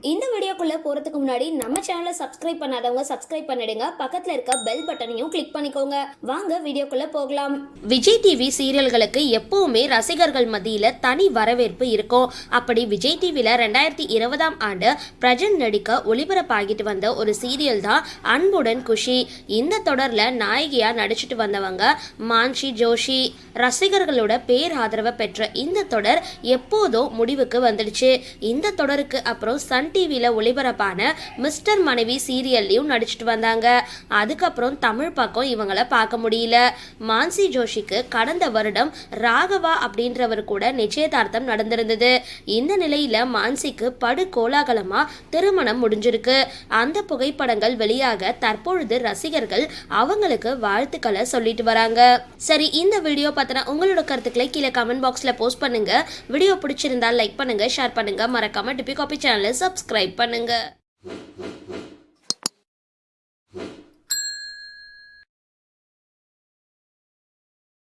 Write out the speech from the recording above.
இந்த வீடியோக்குள்ளே போறதுக்கு முன்னாடி நம்ம சேனலை சப்ஸ்கிரைப் பண்ணாதவங்க சப்ஸ்கிரைப் பண்ணிடுங்க. பக்கத்துல இருக்க பெல் பட்டனையும் கிளிக் பண்ணிக்கோங்க. வாங்க வீடியோக்குள்ளே போகலாம். விஜய் டிவி சீரியல்களுக்கு எப்பவுமே ரசிகர்கள் மத்தியில தனி வரவேற்பு இருக்கும். அப்படி விஜய் டிவியில் ரெண்டாயிரத்தி இருபதாம் ஆண்டு பிரஜன் நடிக்க ஒளிபரப்பாகிட்டு வந்த ஒரு சீரியல் தான் அன்புடன் குஷி. இந்த தொடர்ல நாயகியாக நடிச்சிட்டு வந்தவங்க மான்ஷி ஜோஷி. ரசிகர்களோட பேர் ஆதரவை பெற்ற இந்த தொடர் எப்போதோ முடிவுக்கு வந்துடுச்சு. இந்த தொடருக்கு அப்புறம் சன் டிவியில் ஒளிபரப்பான மிஸ்டர் மனைவி சீரியல்லையும் நடிச்சிட்டு வந்தாங்க. அதுக்கப்புறம் தமிழ் பக்கம் இவங்கள பார்க்க முடியல. மான்சி ஜோஷிக்கு கடந்த வருடம் ராகவா அப்படின்றவர் கூட நிச்சயதார்த்தம் நடந்திருந்தது. இந்த நிலையில மான்சிக்கு படு கோலாகலமா திருமணம் முடிஞ்சிருக்கு. அந்த புகைப்படங்கள் வெளியாக தற்பொழுது ரசிகர்கள் அவங்களுக்கு வாழ்த்துக்களை சொல்லிட்டு வராங்க. சரி இந்த வீடியோ பத்தின உங்களோட கருத்துக்களை கீழே கமெண்ட் பாக்ஸ்ல போஸ்ட் பண்ணுங்க. வீடியோ பிடிச்சிருந்தா லைக் பண்ணுங்க ஷேர் பண்ணுங்க. மறக்காம டிபி காபி சேனலை சப்ஸ்கிரைப் பண்ணுங்க. 那个